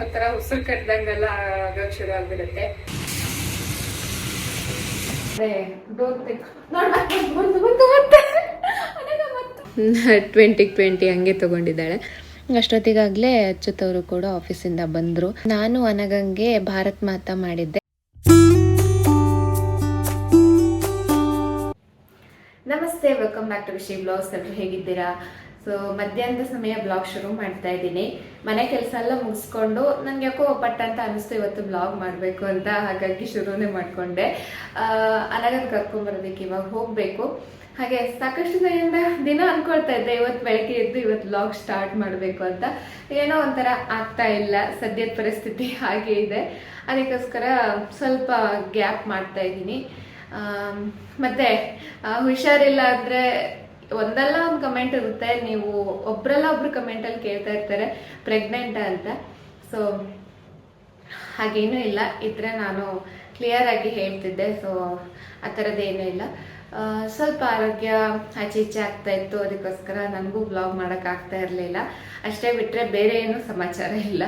ಒಂಥರ ಉಸಿರು ಕಟ್ಟಿದಂಗೆಲ್ಲ ಆಗೋಕೆ ಶುರು ಆಗ್ಬಿಡುತ್ತೆ. ಟ್ವೆಂಟಿಗೆ ಟ್ವೆಂಟಿ ಹಂಗೆ ತಗೊಂಡಿದ್ದಾಳೆ. ಅಷ್ಟೊತ್ತಿಗಾಗಲೇ ಅಚ್ಚುತ್ತವರು ಕೂಡ ಆಫೀಸಿಂದ ಬಂದ್ರು. ನಾನು ಅನಗಂಗೆ ಭಾರತ್ ಮಾತಾ ಮಾಡಿದ್ದೆ. ನಮಸ್ತೆ welcome back to Vishi vlogs ಎಲ್ಲರೂ ಹೇಗಿದ್ದೀರಾ? ಸೊ ಮಧ್ಯಾಹ್ನದ ಸಮಯ ಬ್ಲಾಗ್ ಶುರು ಮಾಡ್ತಾ ಇದ್ದೀನಿ. ಮನೆ ಕೆಲಸ ಎಲ್ಲ ಮುಗಿಸ್ಕೊಂಡು ನನಗೆ ಯಾಕೋ ಪಟ್ಟ ಅಂತ ಅನಿಸ್ತು ಇವತ್ತು ಬ್ಲಾಗ್ ಮಾಡಬೇಕು ಅಂತ, ಹಾಗಾಗಿ ಶುರುನೇ ಮಾಡಿಕೊಂಡೆ. ಅನಗನ್ ಕರ್ಕೊಂಬರೋದಕ್ಕೆ ಇವಾಗ ಹೋಗಬೇಕು. ಹಾಗೆ ಸಾಕಷ್ಟು ದಿನದಿಂದ ದಿನ ಅನ್ಕೊಳ್ತಾ ಇದ್ದೆ, ಇವತ್ತು ಬೆಳಗ್ಗೆ ಎದ್ದು ಇವತ್ತು ಬ್ಲಾಗ್ ಸ್ಟಾರ್ಟ್ ಮಾಡಬೇಕು ಅಂತ. ಏನೋ ಒಂಥರ ಆಗ್ತಾ ಇಲ್ಲ, ಸದ್ಯದ ಪರಿಸ್ಥಿತಿ ಹಾಗೆ ಇದೆ. ಅದಕ್ಕೋಸ್ಕರ ಸ್ವಲ್ಪ ಗ್ಯಾಪ್ ಮಾಡ್ತಾ ಇದ್ದೀನಿ. ಮತ್ತೆ ಹುಷಾರಿಲ್ಲ ಅಂದ್ರೆ ಒಂದಲ್ಲ ಒಂದು ಕಮೆಂಟ್ ಇರುತ್ತೆ, ನೀವು ಒಬ್ರಲ್ಲ ಒಬ್ರು ಕಮೆಂಟ್ ಅಲ್ಲಿ ಕೇಳ್ತಾ ಇರ್ತಾರೆ ಪ್ರೆಗ್ನೆಂಟ್ ಅಂತ. ಸೊ ಹಾಗೇನೂ ಇಲ್ಲ, ಇದ್ರೆ ನಾನು ಕ್ಲಿಯರ್ ಆಗಿ ಹೇಳ್ತಿದ್ದೆ ಸೊ ಆ ಥರದ್ದೇನೂ ಇಲ್ಲ. ಸ್ವಲ್ಪ ಆರೋಗ್ಯ ಆಚೆ ಈಚೆ ಆಗ್ತಾ ಇತ್ತು, ಅದಕ್ಕೋಸ್ಕರ ನನಗೂ ಬ್ಲಾಗ್ ಮಾಡೋಕ್ಕಾಗ್ತಾ ಇರಲಿಲ್ಲ. ಅಷ್ಟೇ ಬಿಟ್ಟರೆ ಬೇರೆ ಏನೂ ಸಮಾಚಾರ ಇಲ್ಲ.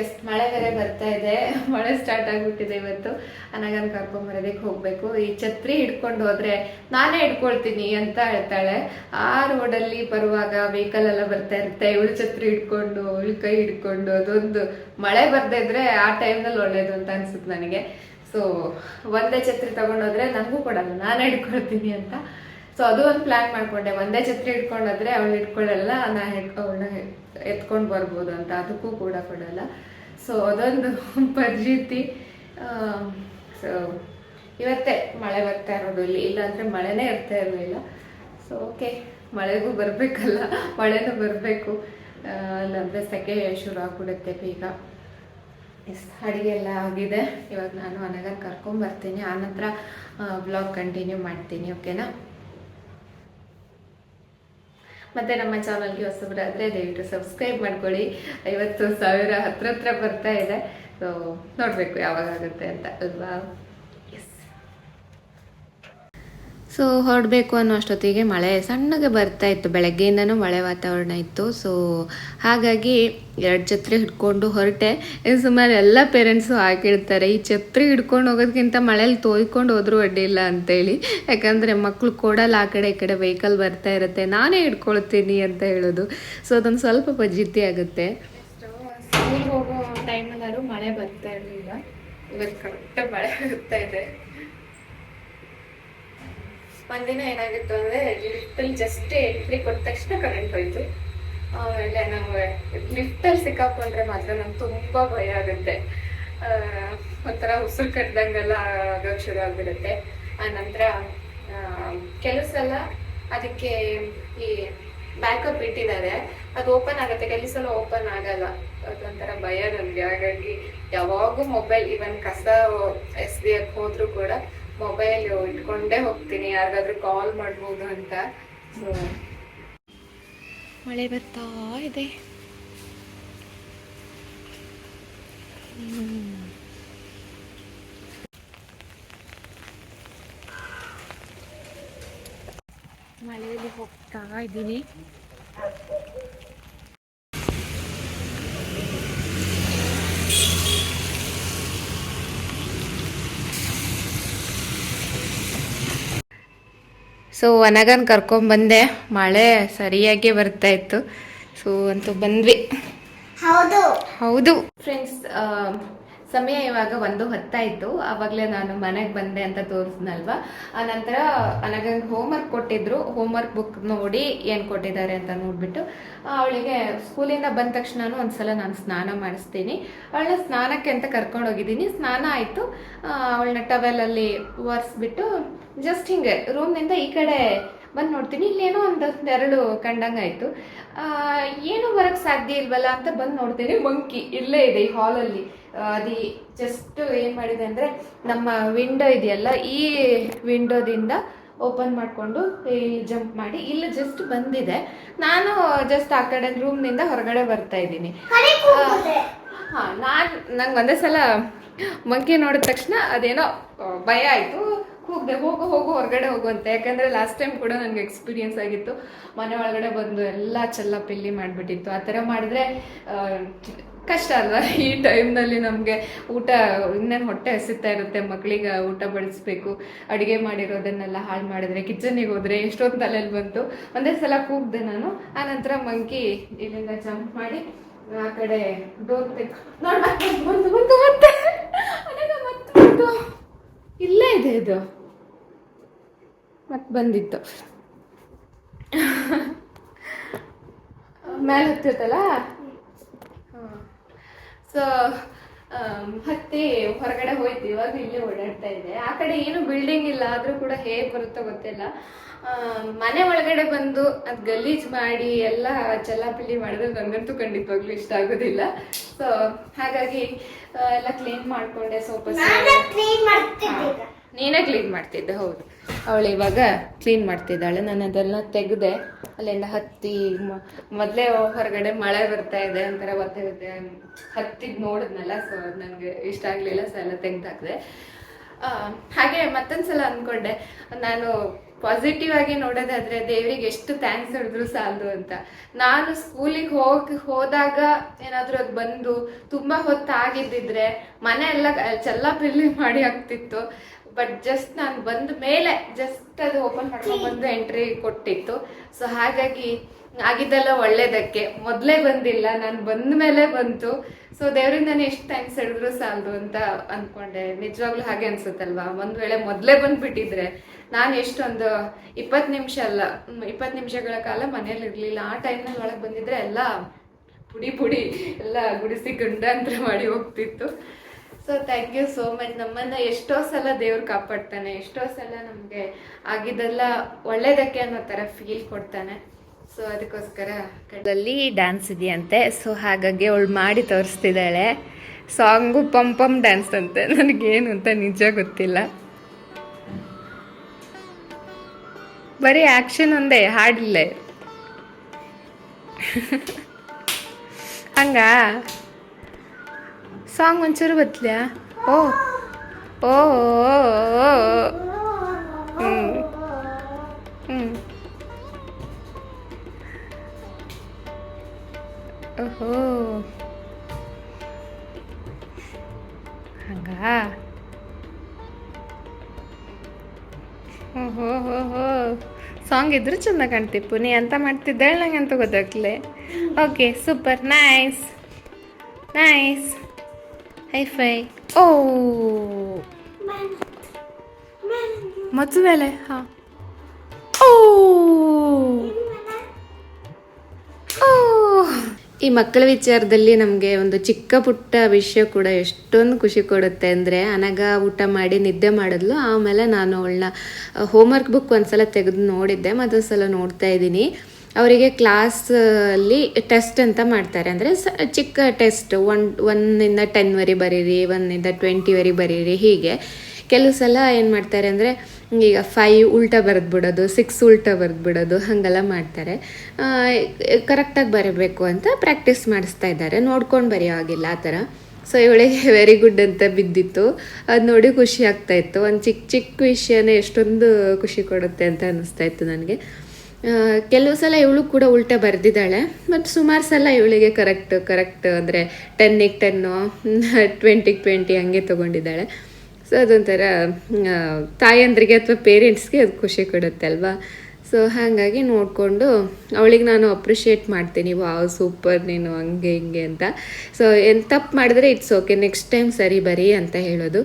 ಎಸ್ ಮಳೆ ಬೇರೆ ಬರ್ತಾ ಇದೆ. ಮಳೆ ಸ್ಟಾರ್ಟ್ ಆಗಿಬಿಟ್ಟಿದೆ ಇವತ್ತು. ಅನಗನ್ ಕರ್ಕೊಂಬರೋದಕ್ಕೆ ಹೋಗ್ಬೇಕು. ಈ ಛತ್ರಿ ಹಿಡ್ಕೊಂಡು ಹೋದ್ರೆ ನಾನೇ ಹಿಡ್ಕೊಳ್ತೀನಿ ಅಂತ ಹೇಳ್ತಾಳೆ. ಆ ರೋಡಲ್ಲಿ ಬರುವಾಗ ವೆಹಿಕಲ್ ಎಲ್ಲ ಬರ್ತಾ ಇರುತ್ತೆ. ಇವಳು ಛತ್ರಿ ಹಿಡ್ಕೊಂಡು, ಇವಳು ಕೈ ಹಿಡ್ಕೊಂಡು, ಅದೊಂದು ಮಳೆ ಬರ್ದೇ ಇದ್ರೆ ಆ ಟೈಮ್ನಲ್ಲಿ ಒಳ್ಳೇದು ಅಂತ ಅನ್ಸುತ್ತೆ ನನಗೆ. ಸೊ ಒಂದೇ ಛತ್ರಿ ತಗೊಂಡೋದ್ರೆ ನನಗೂ ಕೊಡಲ್ಲ ನಾನೇ ಹಿಡ್ಕೊಳ್ತೀನಿ ಅಂತ. ಸೊ ಅದು ಒಂದು ಪ್ಲಾನ್ ಮಾಡ್ಕೊಂಡೆ. ಒಂದೇ ಛತ್ರಿ ಹಿಡ್ಕೊಂಡೋದ್ರೆ ಅವಳು ಹಿಡ್ಕೊಳ್ಳಲ್ಲ ನಾ ಹಿಡ್ಕೊಂಡು ಎತ್ಕೊಂಡು ಬರ್ಬೋದು ಅಂತ ಅದಕ್ಕೂ ಕೂಡ ಕೊಡಲ್ಲ. ಸೊ ಅದೊಂದು ಪರಿಸ್ಥಿತಿ. ಸೊ ಇವತ್ತೇ ಮಳೆ ಬರ್ತಾ ಇರೋದು ಇಲ್ಲಿ. ಇಲ್ಲಾಂದರೆ ಮಳೆನೇ ಇರ್ತಾ ಇರಲಿಲ್ಲ. ಸೊ ಓಕೆ ಮಳೆಗೂ ಬರಬೇಕಲ್ಲ. ಮಳೆನೂ ಬರಬೇಕು. ಇಲ್ಲಾಂದರೆ ಸೆಕೆ ಶುರು ಆಗ್ಬಿಡುತ್ತೆ ಬೇಗ. ಎಸ್ ಅಡುಗೆ ಎಲ್ಲ ಆಗಿದೆ. ಇವಾಗ ನಾನು ಅನಗನ್ ಕರ್ಕೊಂಬರ್ತೀನಿ ಆನಂತರ ಬ್ಲಾಗ್ ಕಂಟಿನ್ಯೂ ಮಾಡ್ತೀನಿ ಓಕೆನಾ ಮತ್ತೆ ನಮ್ಮ ಚಾನಲ್ಗೆ ಹೊಸಬರಾದರೆ ದಯವಿಟ್ಟು ಸಬ್ಸ್ಕ್ರೈಬ್ ಮಾಡ್ಕೊಳ್ಳಿ. ಐವತ್ತು ಸಾವಿರ ಹತ್ರ ಹತ್ರ ಬರ್ತಾ ಇದೆ. ಸೊ ನೋಡಬೇಕು ಯಾವಾಗ ಆಗುತ್ತೆ ಅಂತ ಅಲ್ವಾ? ಸೊ ಹೊರಡಬೇಕು ಅನ್ನೋ ಅಷ್ಟೊತ್ತಿಗೆ ಮಳೆ ಸಣ್ಣಗೆ ಬರ್ತಾ ಇತ್ತು. ಬೆಳಗ್ಗೆಯಿಂದನೂ ಮಳೆ ವಾತಾವರಣ ಇತ್ತು. ಸೊ ಹಾಗಾಗಿ ಎರಡು ಛತ್ರಿ ಹಿಡ್ಕೊಂಡು ಹೊರಟೆ. ಸುಮಾರು ಎಲ್ಲ ಪೇರೆಂಟ್ಸು ಹಾಕಿರ್ತಾರೆ. ಈ ಛತ್ರಿ ಹಿಡ್ಕೊಂಡು ಹೋಗೋದಕ್ಕಿಂತ ಮಳೇಲಿ ತೋಯ್ಕೊಂಡು ಹೋದರೂ ಅಡ್ಡಿಲ್ಲ ಅಂತೇಳಿ. ಯಾಕಂದರೆ ಮಕ್ಕಳು ಕೊಡಲ್ಲ, ಆ ಕಡೆ ಈ ಕಡೆ ವೆಹಿಕಲ್ ಬರ್ತಾ ಇರುತ್ತೆ. ನಾನೇ ಹಿಡ್ಕೊಳ್ತೀನಿ ಅಂತ ಹೇಳೋದು. ಸೊ ಅದೊಂದು ಸ್ವಲ್ಪ ಪಜಿತಿ ಆಗುತ್ತೆ. ಹೋಗೋ ಟೈಮಲ್ಲಾದ್ರೂ ಮಳೆ ಬರ್ತಾ ಇರಲಿಲ್ಲ. ಇವತ್ತು ಕರೆಕ್ಟ್ ಮಳೆ ಬರ್ತಾ ಇದೆ. ಒಂದಿನ ಏನಾಗಿತ್ತು ಅಂದ್ರೆ, ಲಿಫ್ಟಲ್ಲಿ ಜಸ್ಟ್ ಎಂಟ್ರಿ ಕೊಟ್ಟ ತಕ್ಷಣ ಕರೆಂಟ್ ಹೋಯ್ತು. ಆಮೇಲೆ ನಾವು ಲಿಫ್ಟಲ್ಲಿ ಸಿಕ್ಕಾಕೊಂಡ್ರೆ ಮಾತ್ರ ನಂಗೆ ತುಂಬಾ ಭಯ ಆಗುತ್ತೆ. ಒಂಥರ ಉಸಿರು ಕಟ್ಟದಂಗೆಲ್ಲ ಆಗೋಕೆ ಶುರು ಆಗ್ಬಿಡುತ್ತೆ. ಆ ನಂತರ ಕೆಲವು ಸಲ ಅದಕ್ಕೆ ಈ ಬ್ಯಾಕಪ್ ಇಟ್ಟಿದ್ದಾರೆ. ಅದು ಓಪನ್ ಆಗುತ್ತೆ. ಕೆಲವು ಸಲ ಓಪನ್ ಆಗಲ್ಲ. ಅದೊಂಥರ ಭಯ ನನಗೆ ಹಾಗಾಗಿ ಯಾವಾಗೂ ಮೊಬೈಲ್ ಇವನ್ ಕಸ ಎಸ್ದಿಯಕ್ಕೆ ಹೋದ್ರು ಕೂಡ ಮೊಬೈಲ್ ಇಟ್ಕೊಂಡೇ ಹೋಗ್ತೀನಿ. ಯಾರಿಗಾದ್ರೂ ಕಾಲ್ ಮಾಡ್ಬೋದು ಅಂತ. ಮಳೆ ಬರ್ತಾ ಇದೆ. ಮಳೆಯಲ್ಲಿ ಹೋಗ್ತಾ ಇದ್ದೀನಿ. ಸೊ ಕರ್ಕೊಂಡ್ ಕರ್ಕೊಂಬಂದೆ ಮಳೆ ಸರಿಯಾಗಿ ಬರ್ತಾ ಇತ್ತು. ಸೊ ಅಂತೂ ಬಂದ್ವಿ. ಹೌದು. ಹೌದು. ಫ್ರೆಂಡ್ಸ್ ಸಮಯ ಇವಾಗ ಒಂದು ಹೊತ್ತಾಯಿತು. ಆವಾಗಲೇ ನಾನು ಮನೆಗೆ ಬಂದೆ ಅಂತ ತೋರಿಸ್ನಲ್ವಾ? ಆ ನಂತರ ನನಗೆ ಹೋಮ್ವರ್ಕ್ ಕೊಟ್ಟಿದ್ರು. ಹೋಮ್ವರ್ಕ್ ಬುಕ್ ನೋಡಿ ಏನು ಕೊಟ್ಟಿದ್ದಾರೆ ಅಂತ ನೋಡ್ಬಿಟ್ಟು ಅವಳಿಗೆ ಸ್ಕೂಲಿಂದ ಬಂದ ತಕ್ಷಣನೂ ಒಂದ್ಸಲ ನಾನು ಸ್ನಾನ ಮಾಡಿಸ್ತೀನಿ. ಅವಳನ್ನ ಸ್ನಾನಕ್ಕೆ ಅಂತ ಕರ್ಕೊಂಡು ಹೋಗಿದ್ದೀನಿ. ಸ್ನಾನ ಆಯಿತು. ಅವಳನ್ನ ಟವೆಲಲ್ಲಿ ಒರೆಸ್ಬಿಟ್ಟು ಜಸ್ಟ್ ಹಿಂಗೆ ರೂಮ್ನಿಂದ ಈ ಕಡೆ ಬಂದು ನೋಡ್ತೀನಿ. ಇಲ್ಲೇನೋ ಒಂದು ನೆರಳು ಕಂಡಂಗೆ ಆಯಿತು. ಏನು ಬರೋಕ್ಕೆ ಸಾಧ್ಯ ಇಲ್ವಲ್ಲ ಅಂತ ಬಂದು ನೋಡ್ತೀನಿ. ಮಂಕಿ ಇಲ್ಲೇ ಇದೆ ಈ ಹಾಲಲ್ಲಿ ಅದು ಜಸ್ಟ್ ಏನು ಮಾಡಿದೆ ಅಂದರೆ ನಮ್ಮ ವಿಂಡೋ ಇದೆಯಲ್ಲ ಈ ವಿಂಡೋದಿಂದ ಓಪನ್ ಮಾಡಿಕೊಂಡು ಜಂಪ್ ಮಾಡಿ ಇಲ್ಲಿ ಜಸ್ಟ್ ಬಂದಿದೆ. ನಾನು ಜಸ್ಟ್ ಆ ಕಡೆ ರೂಮ್ನಿಂದ ಹೊರಗಡೆ ಬರ್ತಾ ಇದ್ದೀನಿ. ಹಾಂ ನಾನು ನಂಗೆ ಒಂದೇ ಸಲ ಮಂಕಿ ನೋಡಿದ ತಕ್ಷಣ ಅದೇನೋ ಭಯ ಆಯ್ತು. ಕೂಗ್ದೆ ಹೋಗು ಹೋಗು, ಹೊರಗಡೆ ಹೋಗುವಂತೆ ಅಂತ. ಯಾಕಂದ್ರೆ ಲಾಸ್ಟ್ ಟೈಮ್ ಕೂಡ ನನಗೆ ಎಕ್ಸ್ಪೀರಿಯನ್ಸ್ ಆಗಿತ್ತು. ಮನೆ ಒಳಗಡೆ ಬಂದು ಎಲ್ಲ ಚೆಲ್ಲ ಪಿಲ್ಲಿ ಮಾಡಿಬಿಟ್ಟಿತ್ತು. ಆ ಥರ ಮಾಡಿದ್ರೆ ಕಷ್ಟ ಅಲ್ವಾ? ಈ ಟೈಮ್ನಲ್ಲಿ ನಮಗೆ ಊಟ, ಇನ್ನೇನು ಹೊಟ್ಟೆ ಹಸಿತಾ ಇರುತ್ತೆ ಮಕ್ಕಳಿಗೆ ಊಟ ಬಡಿಸ್ಬೇಕು ಅಡುಗೆ ಮಾಡಿರೋದನ್ನೆಲ್ಲ ಹಾಳು ಮಾಡಿದ್ರೆ ಕಿಚನಿಗೆ ಹೋದರೆ ಎಷ್ಟೊಂದು ತಲೆಯಲ್ಲಿ ಬಂತು. ಒಂದೇ ಸಲ ಕೂಗ್ದೆ ನಾನು. ಆನಂತರ ಮಂಕಿ ಇಲ್ಲಿಂದ ಜಂಪ್ ಮಾಡಿ, ಆ ಕಡೆ ಡೋರ್ ತೆಗ್ ಬಂದು ಬಂತು ಮತ್ತೆ ಅಲ್ಲಿಂದ ಮತ್ತೆ ಬಂತು ಇಲ್ಲೇ ಇದೆ ಇದು. ಮತ್ತೆ ಬಂದಿತ್ತು. ಮೇಲೆ ಹತ್ತಿರ್ತಲ್ಲ? ಸೊ ಹತ್ತಿ ಹೊರಗಡೆ ಹೋಯ್ತು ಇವಾಗ ಇಲ್ಲೇ ಓಡಾಡ್ತಾ ಇದೆ. ಆ ಕಡೆ ಏನು ಬಿಲ್ಡಿಂಗ್ ಇಲ್ಲ ಆದ್ರೂ ಕೂಡ ಹೇಗೆ ಬರುತ್ತೋ ಗೊತ್ತಿಲ್ಲ. ಮನೆ ಒಳಗಡೆ ಬಂದು ಅದ್ ಗಲೀಜ್ ಮಾಡಿ ಎಲ್ಲ ಚಲ್ಲಾಪಿಲ್ಲಿ ಮಾಡಿದ್ರೆ ನಂಗಂತೂ ಖಂಡಿತವಾಗ್ಲೂ ಇಷ್ಟ ಆಗೋದಿಲ್ಲ. ಸೊ ಹಾಗಾಗಿ ಎಲ್ಲ ಕ್ಲೀನ್ ಮಾಡ್ಕೊಂಡೆ ಸ್ವಲ್ಪ ನೀನೇ ಕ್ಲೀನ್ ಮಾಡ್ತಿದ್ದೆ, ಹೌದು. ಅವಳು ಇವಾಗ ಕ್ಲೀನ್ ಮಾಡ್ತಿದ್ದಾಳೆ, ನಾನು ಅದೆಲ್ಲ ತೆಗೆದೆ, ಅಲ್ಲೆಲ್ಲ ಹತ್ತಿ ಮೊದಲೇ ಹೊರಗಡೆ ಮಳೆ ಬರ್ತಾ ಇದೆ ಒಂಥರ ಒತ್ತೆ ಒತ್ತೆ ಹತ್ತಿಗೆ ನೋಡಿದ್ನಲ್ಲ ಸೊ ನನಗೆ ಇಷ್ಟ ಆಗಲಿಲ್ಲ ಸೊ ಎಲ್ಲ ತೆಗೆದಾಕಿದೆ. ಹಾಗೆ ಹಾಗೆ ಮತ್ತೊಂದ್ಸಲ ಅಂದ್ಕೊಂಡೆ ನಾನು ಪಾಸಿಟಿವ್ ಆಗಿ ನೋಡೋದಾದ್ರೆ ದೇವರಿಗೆ ಎಷ್ಟು ಥ್ಯಾಂಕ್ಸ್ ಹೇಳಿದ್ರು ಸಾಲದು ಅಂತ. ನಾನು ಸ್ಕೂಲಿಗೆ ಹೋಗಿ, ಹೋದಾಗ ಏನಾದ್ರೂ ಅದು ಬಂದು ತುಂಬಾ ಹೊತ್ತಾಗಿದ್ದಿದ್ರೆ ಮನೆ ಎಲ್ಲ, ಚೆಲ್ಲ ಪಿಲ್ಲಿ ಮಾಡಿ ಆಗ್ತಿತ್ತು ಬಟ್ ಜಸ್ಟ್ ನಾನು ಬಂದ ಮೇಲೆ ಜಸ್ಟ್ ಅದು ಓಪನ್ ಮಾಡ್ಕೊಂಡು ಬಂದು ಎಂಟ್ರಿ ಕೊಟ್ಟಿತ್ತು. ಸೊ ಹಾಗಾಗಿ ಆಗಿದ್ದೆಲ್ಲ ಒಳ್ಳೇದಕ್ಕೆ. ಮೊದಲೇ ಬಂದಿಲ್ಲ ನಾನು ಬಂದ ಮೇಲೆ ಬಂತು. ಸೊ ದೇವರಿಂದನೇ ನಾನು ಎಷ್ಟು ಥ್ಯಾಂಕ್ಸ್ ಹೇಳಿದ್ರು ಸಾಲದು ಅಂತ ಅಂದ್ಕೊಂಡೆ ನಿಜವಾಗ್ಲೂ ಹಾಗೆ ಅನ್ಸುತ್ತಲ್ವಾ? ಒಂದು ವೇಳೆ ಮೊದಲೇ ಬಂದುಬಿಟ್ಟಿದ್ರೆ ನಾನು ಎಷ್ಟೊಂದು ಇಪ್ಪತ್ತು ನಿಮಿಷ ಅಲ್ಲ ಇಪ್ಪತ್ತು ನಿಮಿಷಗಳ ಕಾಲ ಮನೇಲಿ ಇರಲಿಲ್ಲ. ಆ ಟೈಮ್ನಲ್ಲಿ ಒಳಗೆ ಬಂದಿದ್ರೆ ಎಲ್ಲ ಪುಡಿ ಪುಡಿ ಎಲ್ಲ ಗುಡಿಸಿ ಗಂಡಾಂತರ ಮಾಡಿ ಹೋಗ್ತಿತ್ತು. So thank you so much ನಮ್ಮನ್ನ ಎಷ್ಟೋ ಸಲ ದೇವ್ರು ಕಾಪಾಡ್ತಾನೆ, ಎಷ್ಟೋ ಸಲ ನಮಗೆ ಆಗಿದ್ದೆಲ್ಲ ಒಳ್ಳೇದಕ್ಕೆ ಅನ್ನೋ ಥರ ಫೀಲ್ ಕೊಡ್ತಾನೆ. ಸೊ ಅದಕ್ಕೋಸ್ಕರ ಕಡಲಲ್ಲಿ ಡ್ಯಾನ್ಸ್ ಇದೆಯಂತೆ. ಸೊ ಹಾಗಾಗಿ ಅವಳು ಮಾಡಿ ತೋರಿಸ್ತಿದ್ದಾಳೆ. ಸಾಂಗು ಪಂ ಪಂ ಡ್ಯಾನ್ಸ್ ಅಂತೆ. ನನಗೇನು ಅಂತ ನಿಜ ಗೊತ್ತಿಲ್ಲ. ಬರೀ ಆಕ್ಷನ್ ಒಂದೇ, ಹಾಡಿಲ್ಲೇ. ಹಂಗಾ? ಸಾಂಗ್ ಒಂಚೂರು ಬತ್ಲ್ಯಾ ಓ ಓ ಹ್ಞೂ ಹ್ಞೂ ಓಹೋ. ಹಂಗಾ? ಓಹೋ ಹೋ ಹೋ ಸಾಂಗ್ ಇದ್ರೂ ಚೆಂದ ಕಾಣ್ತಿಪ್ಪು ನೀ ಅಂತ ಮಾಡ್ತಿದ್ದಾಳೆ ನಂಗೆ ಅಂತ ಗೊತ್ತಾಗ್ಲೆ. Okay, super. Nice. Nice. Hi-fi ಓ ಮದುವೆಲೆ ಹಾಂ ಓ ಈ ಮಕ್ಕಳ ವಿಚಾರದಲ್ಲಿ ನಮಗೆ ಒಂದು ಚಿಕ್ಕ ಪುಟ್ಟ ವಿಷಯ ಕೂಡ ಎಷ್ಟೊಂದು ಖುಷಿ ಕೊಡುತ್ತೆ ಅಂದರೆ ಅನಗ ಊಟ ಮಾಡಿ ನಿದ್ದೆ ಮಾಡಿದ್ಲು. ಆಮೇಲೆ ನಾನು ಅವಳನ್ನ ಹೋಮ್ವರ್ಕ್ ಬುಕ್ ಒಂದ್ಸಲ ತೆಗೆದು ನೋಡಿದ್ದೆ. ಮತ್ತೊಂದು ಸಲ ನೋಡ್ತಾ ಇದ್ದೀನಿ. ಅವರಿಗೆ ಕ್ಲಾಸಲ್ಲಿ ಟೆಸ್ಟ್ ಅಂತ ಮಾಡ್ತಾರೆ. ಅಂದರೆ ಸ, ಚಿಕ್ಕ ಟೆಸ್ಟ್, ಒನ್ ಒನ್ನಿಂದ ಟೆನ್ವರೆಗೆ ಬರೀರಿ ಒನ್ನಿಂದ ಟ್ವೆಂಟಿವರೆಗೆ ಬರೀರಿ, ಹೀಗೆ. ಕೆಲವು ಸಲ ಏನು ಮಾಡ್ತಾರೆ ಅಂದರೆ, ಈಗ ಫೈವ್ ಉಲ್ಟಾ ಬರೆದ್ಬಿಡೋದು ಸಿಕ್ಸ್ ಉಲ್ಟಾ ಬರೆದ್ಬಿಡೋದು, ಹಾಗೆಲ್ಲ ಮಾಡ್ತಾರೆ. ಕರೆಕ್ಟಾಗಿ ಬರೀಬೇಕು ಅಂತ ಪ್ರಾಕ್ಟೀಸ್ ಮಾಡಿಸ್ತಾ ಇದ್ದಾರೆ. ನೋಡ್ಕೊಂಡು ಬರೆಯೋ ಆಗಿಲ್ಲ ಆ ಥರ. ಸೊ ಇವಳಿಗೆ ವೆರಿ ಗುಡ್ ಅಂತ ಬಿದ್ದಿತ್ತು. ಅದು ನೋಡಿ ಖುಷಿ ಆಗ್ತಾ ಇತ್ತು. ಒಂದು ಚಿಕ್ಕ ಚಿಕ್ಕ ವಿಷಯನೇ ಎಷ್ಟೊಂದು ಖುಷಿ ಕೊಡುತ್ತೆ ಅಂತ ಅನ್ನಿಸ್ತಾ ಇತ್ತು ನನಗೆ. ಕೆಲವು ಸಲ ಇವಳು ಕೂಡ ಉಲ್ಟಾ ಬರೆದಿದ್ದಾಳೆ ಬಟ್ ಸುಮಾರು ಸಲ ಇವಳಿಗೆ ಕರೆಕ್ಟ್ ಕರೆಕ್ಟ್ ಅಂದರೆ ಟೆನ್ನಿಗೆ ಟೆನ್ನು ಟ್ವೆಂಟಿಗೆ ಟ್ವೆಂಟಿ ಹಂಗೆ ತೊಗೊಂಡಿದ್ದಾಳೆ. ಸೊ ಅದೊಂಥರ ತಾಯಂದ್ರಿಗೆ ಅಥವಾ ಪೇರೆಂಟ್ಸ್ಗೆ ಅದು ಖುಷಿ ಕೊಡುತ್ತೆ ಅಲ್ವಾ? ಸೊ ಹಾಗಾಗಿ ನೋಡಿಕೊಂಡು ಅವಳಿಗೆ ನಾನು ಅಪ್ರಿಷಿಯೇಟ್ ಮಾಡ್ತೀನಿ, ವಾವ್ ಸೂಪರ್ ನೀನು, ಹಂಗೆ, ಹಿಂಗೆ ಅಂತ. ಸೊ ಏನು ತಪ್ಪು ಮಾಡಿದ್ರೆ ಇಟ್ಸ್ ಓಕೆ ನೆಕ್ಸ್ಟ್ ಟೈಮ್ ಸರಿ ಬರೀ ಅಂತ ಹೇಳೋದು.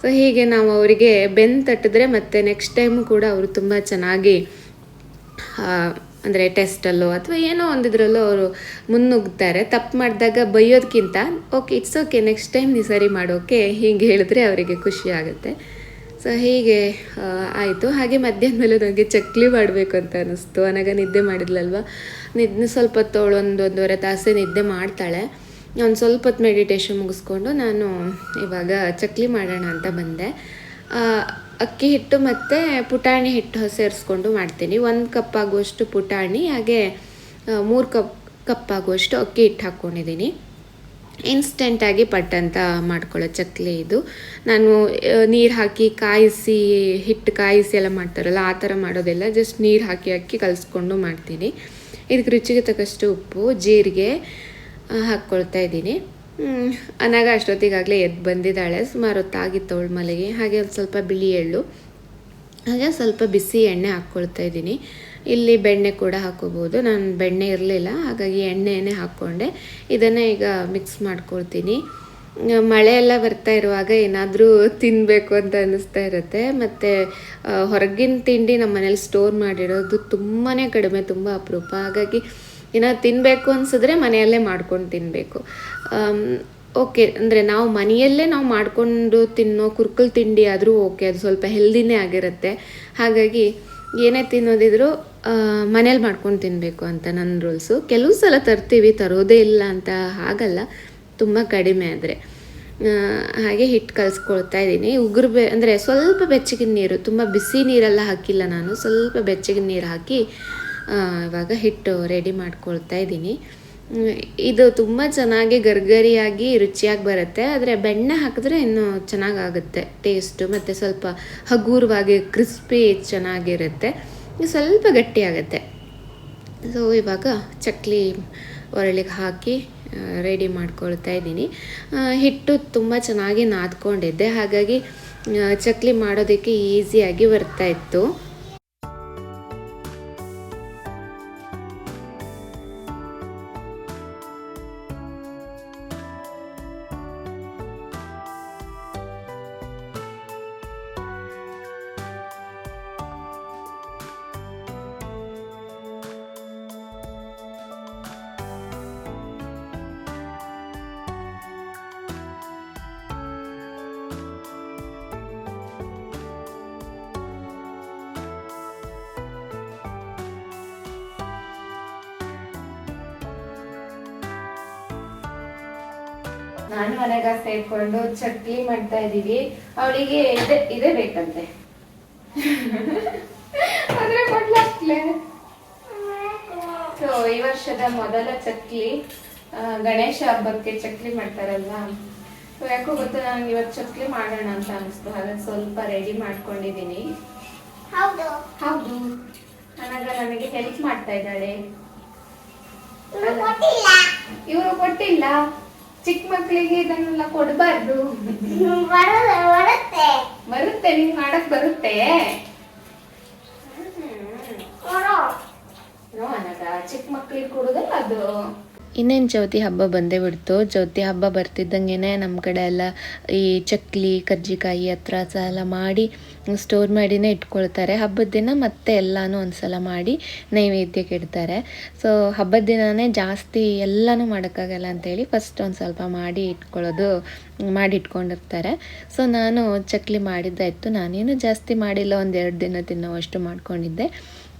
ಸೊ ಹೀಗೆ ನಾವು ಅವರಿಗೆ ಬೆನ್ ತಟ್ಟಿದ್ರೆ ಮತ್ತು ನೆಕ್ಸ್ಟ್ ಟೈಮು ಕೂಡ ಅವರು ತುಂಬ ಚೆನ್ನಾಗಿ ಅಂದರೆ ಟೆಸ್ಟಲ್ಲೋ ಅಥವಾ ಏನೋ ಒಂದಿದ್ರಲ್ಲೋ ಅವರು ಮುನ್ನುಗ್ತಾರೆ. ತಪ್ಪು ಮಾಡಿದಾಗ ಬೈಯೋದಕ್ಕಿಂತ okay it's okay next time ನೀವು ಸರಿ ಮಾಡೋಕೆ, ಹೀಗೆ ಹೇಳಿದ್ರೆ ಅವರಿಗೆ ಖುಷಿ ಆಗುತ್ತೆ. ಸೊ ಹೀಗೆ ಆಯಿತು. ಹಾಗೆ ಮಧ್ಯಾಹ್ನ ಮೇಲೆ ನನಗೆ ಚಕ್ಲಿ ಮಾಡಬೇಕು ಅಂತ ಅನ್ನಿಸ್ತು ಅನಾಗ ನಿದ್ದೆ ಮಾಡಿದ್ಲಲ್ವ? ನಿದ್ದೆ ಸ್ವಲ್ಪ ಹೊತ್ತು ಒಂದು ಒಂದೂವರೆ ತಾಸೆ ನಿದ್ದೆ ಮಾಡ್ತಾಳೆ. ಒಂದು ಸ್ವಲ್ಪ ಹೊತ್ತು ಮೆಡಿಟೇಷನ್ ಮುಗಿಸ್ಕೊಂಡು ನಾನು ಇವಾಗ ಚಕ್ಲಿ ಮಾಡೋಣ ಅಂತ ಬಂದೆ. ಅಕ್ಕಿ ಹಿಟ್ಟು ಮತ್ತು ಪುಟಾಣಿ ಹಿಟ್ಟು ಸೇರಿಸ್ಕೊಂಡು ಮಾಡ್ತೀನಿ. ಒಂದು ಕಪ್ ಆಗುವಷ್ಟು ಪುಟಾಣಿ, ಹಾಗೆ ಮೂರು ಕಪ್ ಕಪ್ ಆಗುವಷ್ಟು ಅಕ್ಕಿ ಹಿಟ್ಟು ಹಾಕ್ಕೊಂಡಿದ್ದೀನಿ ಇನ್ಸ್ಟೆಂಟಾಗಿ ಪಟ್ಟಂತ ಮಾಡ್ಕೊಳ್ಳೋ ಚಕ್ಲಿ ಇದು. ನಾನು ನೀರು ಹಾಕಿ ಕಾಯಿಸಿ, ಹಿಟ್ಟು ಕಾಯಿಸಿ ಎಲ್ಲ ಮಾಡ್ತಾರಲ್ಲ, ಆ ಥರ ಮಾಡೋದೆಲ್ಲ ಜಸ್ಟ್ ನೀರು ಹಾಕಿ ಅಕ್ಕಿ ಕಲಿಸ್ಕೊಂಡು ಮಾಡ್ತೀನಿ. ಇದಕ್ಕೆ ರುಚಿಗೆ ತಕ್ಕಷ್ಟು ಉಪ್ಪು, ಜೀರಿಗೆ ಹಾಕ್ಕೊಳ್ತಾ ಇದ್ದೀನಿ. ಅನಾಗ ಅಷ್ಟೊತ್ತಿಗಾಗಲೇ ಎದ್ದು ಬಂದಿದ್ದಾಳೆ. ಸುಮಾರು ಹೊತ್ತಾಗಿತ್ತು ಅವಳ ಮಲೆಗೆ ಹಾಗೆ ಒಂದು ಸ್ವಲ್ಪ ಬಿಳಿ ಎಳ್ಳು, ಹಾಗೆ ಸ್ವಲ್ಪ ಬಿಸಿ ಎಣ್ಣೆ ಹಾಕ್ಕೊಳ್ತಾ ಇದ್ದೀನಿ. ಇಲ್ಲಿ ಬೆಣ್ಣೆ ಕೂಡ ಹಾಕೋಬೋದು ನಾನು ಬೆಣ್ಣೆ ಇರಲಿಲ್ಲ, ಹಾಗಾಗಿ ಎಣ್ಣೆನೇ ಹಾಕ್ಕೊಂಡೆ. ಇದನ್ನು ಈಗ ಮಿಕ್ಸ್ ಮಾಡ್ಕೊಳ್ತೀನಿ. ಮಳೆ ಎಲ್ಲ ಬರ್ತಾ ಇರುವಾಗ ಏನಾದರೂ ತಿನ್ನಬೇಕು ಅಂತ ಅನ್ನಿಸ್ತಾ ಇರುತ್ತೆ. ಮತ್ತು ಹೊರಗಿನ ತಿಂಡಿ ನಮ್ಮ ಮನೇಲಿ ಸ್ಟೋರ್ ಮಾಡಿರೋದು ತುಂಬಾ ಕಡಿಮೆ, ತುಂಬ ಅಪರೂಪ. ಹಾಗಾಗಿ ಏನಾದ್ರು ತಿನ್ನಬೇಕು ಅನ್ಸಿದ್ರೆ ಮನೆಯಲ್ಲೇ ಮಾಡ್ಕೊಂಡು ತಿನ್ನಬೇಕು ಓಕೆ, ಅಂದರೆ ನಾವು ಮನೆಯಲ್ಲೇ ನಾವು ಮಾಡಿಕೊಂಡು ತಿನ್ನೋ ಕುರ್ಕಲ್ ತಿಂಡಿ ಆದರೂ ಓಕೆ, ಅದು ಸ್ವಲ್ಪ ಹೆಲ್ದಿನೇ ಆಗಿರುತ್ತೆ. ಹಾಗಾಗಿ ಏನೇ ತಿನ್ನೋದಿದ್ರು ಮನೇಲಿ ಮಾಡ್ಕೊಂಡು ತಿನ್ನಬೇಕು ಅಂತ ನನ್ನ ರೂಲ್ಸು ಕೆಲವು ಸಲ ತರ್ತೀವಿ, ತರೋದೇ ಇಲ್ಲ ಅಂತ ಹಾಗಲ್ಲ ತುಂಬ ಕಡಿಮೆ ಆದರೆ. ಹಾಗೆ ಹಿಟ್ಟು ಕಲಿಸ್ಕೊಳ್ತಾ ಇದ್ದೀನಿ. ಉಗುರು ಬೆ, ಅಂದರೆ ಸ್ವಲ್ಪ ಬೆಚ್ಚಗಿನ ನೀರು, ತುಂಬ ಬಿಸಿ ನೀರೆಲ್ಲ ಹಾಕಿಲ್ಲ ನಾನು, ಸ್ವಲ್ಪ ಬೆಚ್ಚಗಿನ ನೀರು ಹಾಕಿ ಇವಾಗ ಹಿಟ್ಟು ರೆಡಿ ಮಾಡ್ಕೊಳ್ತಾ ಇದ್ದೀನಿ. ಇದು ತುಂಬ ಚೆನ್ನಾಗಿ ಗರ್ಗರಿಯಾಗಿ ರುಚಿಯಾಗಿ ಬರುತ್ತೆ. ಆದರೆ ಬೆಣ್ಣೆ ಹಾಕಿದ್ರೆ ಇನ್ನೂ ಚೆನ್ನಾಗಾಗುತ್ತೆ ಟೇಸ್ಟು ಮತ್ತು ಸ್ವಲ್ಪ ಹಗುರವಾಗಿ ಕ್ರಿಸ್ಪಿ ಚೆನ್ನಾಗಿರುತ್ತೆ. ಸ್ವಲ್ಪ ಗಟ್ಟಿಯಾಗುತ್ತೆ. ಸೊ ಇವಾಗ ಚಕ್ಲಿ ಒರಳಿಗೆ ಹಾಕಿ ರೆಡಿ ಮಾಡ್ಕೊಳ್ತಾ ಇದ್ದೀನಿ. ಹಿಟ್ಟು ತುಂಬ ಚೆನ್ನಾಗಿ ನಾದ್ಕೊಂಡಿದ್ದೆ. ಹಾಗಾಗಿ ಚಕ್ಲಿ ಮಾಡೋದಕ್ಕೆ ಈಸಿಯಾಗಿ ಬರ್ತಾ ನಾನು ಮನೆಗ ಸೇರ್ಕೊಂಡು ಚಕ್ಲಿ ಮಾಡ್ತಾ ಇದೀವಿ ಅವಳಿಗೆ ಇದೆ ಇದೇ ಬೇಕಂತೆ. ಆದ್ರೆ ಕೊಡ್ಲಾಗ್ಲೇ ಸೊ ಈ ವರ್ಷದ ಮೊದಲ ಚಕ್ಲಿ ಗಣೇಶ ಹಬ್ಬಕ್ಕೆ ಚಕ್ಲಿ ಮಾಡ್ತಾರಲ್ವಾ? ಸೊ ಯಾಕೋ ಗೊತ್ತಾ ನನಗೆ ಇವತ್ತು ಚಕ್ಲಿ ಮಾಡೋಣ ಅಂತ ಅನಿಸ್ತು. ಹಾಗಾಗಿ ಸ್ವಲ್ಪ ರೆಡಿ ಮಾಡ್ಕೊಂಡಿದ್ದೀನಿ. ಹೌದು. ಹೌದು. ನನಗ ನನಗೆ ಹೆಲ್ಪ್ ಮಾಡ್ತಾ ಇದ್ದಾಳೆ. ಇವರು ಕೊಟ್ಟಿಲ್ಲ? ಚಿಕ್ಕ ಮಕ್ಕಳಿಗೆ ಇದನ್ನೆಲ್ಲ ಕೊಡಬಾರ್ದು. ಬರೋದು ಬರುತ್ತೆ. ಬರುತ್ತೆ ನಿಂಗೆ ಮಾಡಕ್ ಬರುತ್ತೆ. ಚಿಕ್ಕ ಮಕ್ಕಳಿಗೆ ಕೊಡೋದಲ್ಲ ಅದು. ಇನ್ನೇನು ಜ್ಯೋತಿ ಹಬ್ಬ ಬಂದೇ ಬಿಡ್ತು. ಜ್ಯೋತಿ ಹಬ್ಬ ಬರ್ತಿದ್ದಂಗೆ ನಮ್ಮ ಕಡೆ ಎಲ್ಲ ಈ ಚಕ್ಲಿ, ಕರ್ಜಿಕಾಯಿ ಹತ್ರ ಎಲ್ಲ ಮಾಡಿ ಸ್ಟೋರ್ ಮಾಡಿನೇ ಇಟ್ಕೊಳ್ತಾರೆ. ಹಬ್ಬದ ದಿನ ಮತ್ತೆ ಎಲ್ಲನೂ ಒಂದ್ಸಲ ಮಾಡಿ ನೈವೇದ್ಯಕ್ಕೆ ಇಡ್ತಾರೆ ಸೊ ಹಬ್ಬದ ದಿನನೇ ಜಾಸ್ತಿ ಎಲ್ಲನೂ ಮಾಡೋಕ್ಕಾಗಲ್ಲ ಅಂತೇಳಿ ಫಸ್ಟ್ ಒಂದು ಸ್ವಲ್ಪ ಮಾಡಿ ಇಟ್ಕೊಳ್ಳೋದು ಮಾಡಿ ಇಟ್ಕೊಂಡಿರ್ತಾರೆ. ಸೊ ನಾನು ಚಕ್ಲಿ ಮಾಡಿದ್ದಾಯಿತು. ನಾನೇನು ಜಾಸ್ತಿ ಮಾಡಿಲ್ಲ. ಒಂದು ಎರಡು ದಿನ ತಿನ್ನೋವಷ್ಟು ಮಾಡ್ಕೊಂಡಿದ್ದೆ.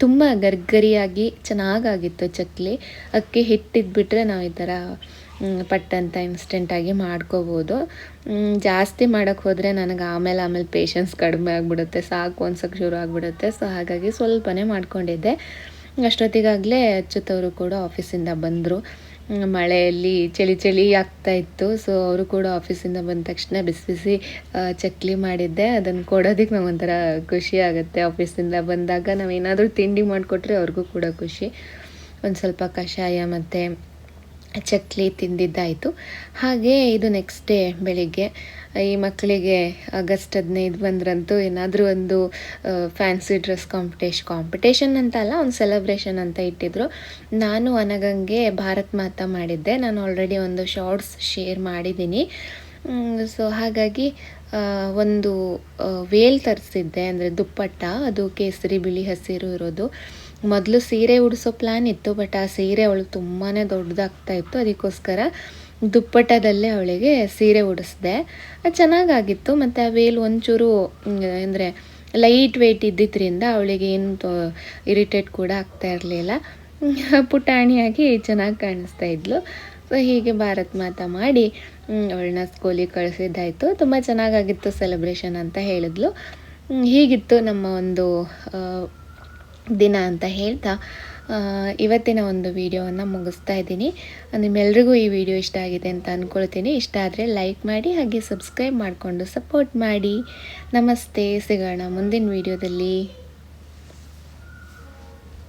ತುಂಬ ಗರ್ಗರಿಯಾಗಿ ಚೆನ್ನಾಗಾಗಿತ್ತು ಚಕ್ಲಿ. ಅಕ್ಕಿ ಹಿಟ್ಟಿದ್ಬಿಟ್ರೆ ನಾವು ಈ ಥರ ಪಟ್ಟಂತ ಇನ್ಸ್ಟೆಂಟಾಗಿ ಮಾಡ್ಕೋಬೋದು. ಜಾಸ್ತಿ ಮಾಡೋಕ್ಕೆ ಹೋದರೆ ನನಗೆ ಆಮೇಲೆ ಆಮೇಲೆ ಪೇಷನ್ಸ್ ಕಡಿಮೆ ಆಗಿಬಿಡುತ್ತೆ, ಸಾಕು ಅನ್ಸೋಕ್ಕೆ ಶುರು ಆಗಿಬಿಡುತ್ತೆ. ಸೊ ಹಾಗಾಗಿ ಸ್ವಲ್ಪನೇ ಮಾಡ್ಕೊಂಡಿದ್ದೆ. ಅಷ್ಟೊತ್ತಿಗಾಗಲೇ ಅಚ್ಚುತ್ತವರು ಕೂಡ ಆಫೀಸಿಂದ ಬಂದರು. ಮಳೆಯಲ್ಲಿ ಚಳಿ ಚಳಿ ಆಗ್ತಾ ಇತ್ತು. ಸೊ ಅವರು ಕೂಡ ಆಫೀಸಿಂದ ಬಂದ ತಕ್ಷಣ ಬಿಸಿ ಬಿಸಿ ಚಕ್ಲಿ ಮಾಡಿದ್ದೆ. ಅದನ್ನು ಕೊಡೋದಕ್ಕೆ ನಂಗೆ ಒಂಥರ ಖುಷಿ ಆಗುತ್ತೆ. ಆಫೀಸಿಂದ ಬಂದಾಗ ನಾವೇನಾದರೂ ತಿಂಡಿ ಮಾಡಿಕೊಟ್ರೆ ಅವ್ರಿಗೂ ಕೂಡ ಖುಷಿ. ಒಂದು ಸ್ವಲ್ಪ ಕಷಾಯ ಮತ್ತು ಚಕ್ಲಿ ತಿಂದಿದ್ದಾಯಿತು. ಹಾಗೆ ಇದು ನೆಕ್ಸ್ಟ್ ಡೇ ಬೆಳಿಗ್ಗೆ, ಈ ಮಕ್ಕಳಿಗೆ ಆಗಸ್ಟ್ ಹದಿನೈದು ಬಂದ್ರಂತೂ ಏನಾದರೂ ಒಂದು ಫ್ಯಾನ್ಸಿ ಡ್ರೆಸ್ ಕಾಂಪಿಟೇಷನ್ ಕಾಂಪಿಟೇಷನ್ ಅಂತ ಅಲ್ಲ, ಒಂದು ಸೆಲೆಬ್ರೇಷನ್ ಅಂತ ಇಟ್ಟಿದ್ರು. ನಾನು ಅನಗಂಗೆ ಭಾರತ್ ಮಾತಾ ಮಾಡಿದ್ದೆ. ನಾನು ಆಲ್ರೆಡಿ ಒಂದು ಶಾರ್ಟ್ಸ್ ಶೇರ್ ಮಾಡಿದ್ದೀನಿ. ಸೊ ಹಾಗಾಗಿ ಒಂದು ವೇಲ್ ತರಿಸಿದ್ದೆ, ಅಂದರೆ ದುಪ್ಪಟ್ಟ, ಅದು ಕೇಸರಿ, ಬಿಳಿ ಹಸಿರು ಇರೋದು. ಮೊದಲು ಸೀರೆ ಉಡಿಸೋ ಪ್ಲ್ಯಾನ್ ಇತ್ತು ಬಟ್ ಆ ಸೀರೆ ಅವಳು ತುಂಬಾ ದೊಡ್ಡದಾಗ್ತಾ ಇತ್ತು. ಅದಕ್ಕೋಸ್ಕರ ದುಪ್ಪಟ್ಟದಲ್ಲೇ ಅವಳಿಗೆ ಸೀರೆ ಉಡಿಸ್ದೆ. ಅದು ಚೆನ್ನಾಗಾಗಿತ್ತು, ಮತ್ತು ಆ ವೇಲ್ ಒಂಚೂರು ಅಂದರೆ ಲೈಟ್ ವೆಯ್ಟ್ ಇದ್ದಿದ್ದರಿಂದ ಅವಳಿಗೆ ಏನು ಇರಿಟೇಟ್ ಕೂಡ ಆಗ್ತಾ ಇರಲಿಲ್ಲ. ಪುಟಾಣಿಯಾಗಿ ಚೆನ್ನಾಗಿ ಕಾಣಿಸ್ತಾ ಇದ್ಲು. ಸೊ ಹೀಗೆ ಭಾರತ್ ಮಾತಾ ಮಾಡಿ ಅವಳನ್ನ ಸ್ಕೂಲಿಗೆ ಕಳಿಸಿದ್ದಾಯಿತು. ತುಂಬ ಚೆನ್ನಾಗಾಗಿತ್ತು ಸೆಲೆಬ್ರೇಷನ್ ಅಂತ ಹೇಳಿದ್ಲು. ಹೀಗಿತ್ತು ನಮ್ಮ ಒಂದು ದಿನ ಅಂತ ಹೇಳ್ತಾ ಇವತ್ತಿನ ಒಂದು ವಿಡಿಯೋವನ್ನು ಮುಗಿಸ್ತಾ ಇದ್ದೀನಿ. ನಿಮ್ಮೆಲ್ರಿಗೂ ಈ ವಿಡಿಯೋ ಇಷ್ಟ ಆಗಿದೆ ಅಂತ ಅಂದ್ಕೊಳ್ತೀನಿ ಇಷ್ಟ ಆದರೆ ಲೈಕ್ ಮಾಡಿ, ಹಾಗೆ ಸಬ್ಸ್ಕ್ರೈಬ್ ಮಾಡಿಕೊಂಡು ಸಪೋರ್ಟ್ ಮಾಡಿ. ನಮಸ್ತೆ, ಸಿಗೋಣ ಮುಂದಿನ ವಿಡಿಯೋದಲ್ಲಿ.